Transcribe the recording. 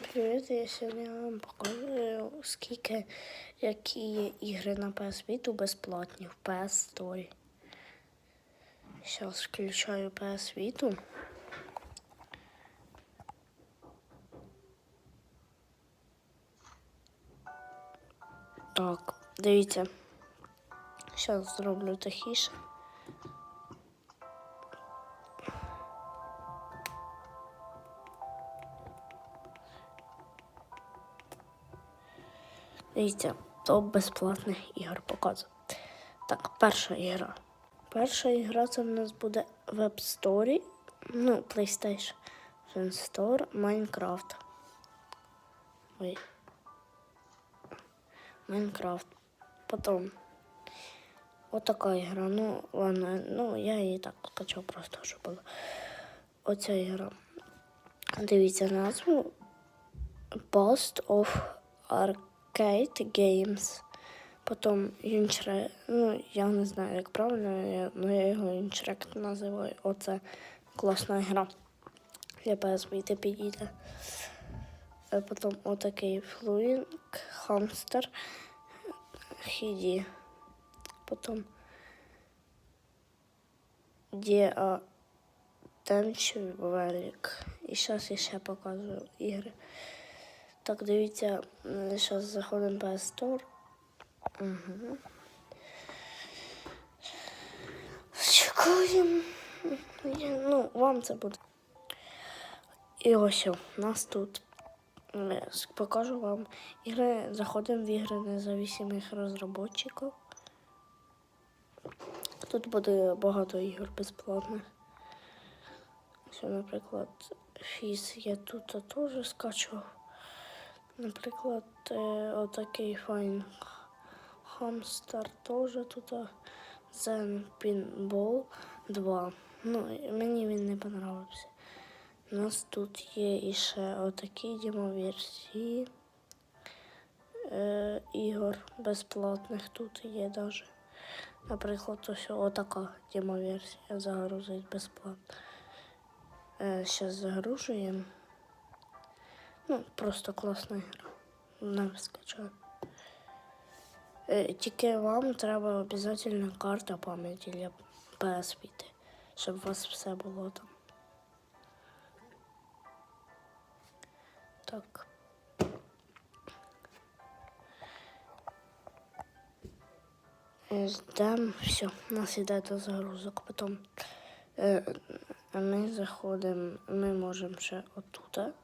Привіт, я сьогодні вам покажу, скільки які є ігри на PS Vita безплатні в PS Store. Зараз включаю PS Vita. Так, дивіться. Зараз зроблю тихіше. Дивіться, топ безплатних ігор показую. Так, перша ігра. Перша ігра це в нас буде App Store, ну, PlayStation Store, Minecraft. Ой. Майнкрафт. Потім. Отака ігра. Ну, ладно, ну я її так скачав просто, щоб було. Оця ігра. Дивіться назву. Post of Arcade Games. Потім Юнчре, ну я не знаю, як правильно, я, ну я його Юнчрект називаю. Оце класна гра. Для Vita підійде. Потім отакий флуїнг, хамстер, хіді. Потім Діа Тенчу. І зараз я ще показую ігри. Так, дивіться, зараз заходимо PS Store. Угу. Чекаємо. Ну, вам це буде. І ось у нас тут. Покажу вам ігри. Заходимо в ігри независимих розробників. Тут буде багато ігор безплатних. Ось, наприклад, фіз я тут теж скачував. Наприклад, е, отакий файн Хамстер теж тут Zen Pinball 2. Ну, мені він не понравився. У нас тут є іще отакі демо-версії е, ігор безплатних тут є даже. Наприклад, ось отака демо-версія загрузить безплатно. Е, Зараз загружуємо. Ну, просто класна гра. Не скачаю. Е, Тільки вам треба обов'язково карта пам'яті для PS щоб у вас все було там. Так. Ждем, все, у нас іде до загрузок. Потім е, ми заходимо, ми можемо ще отут.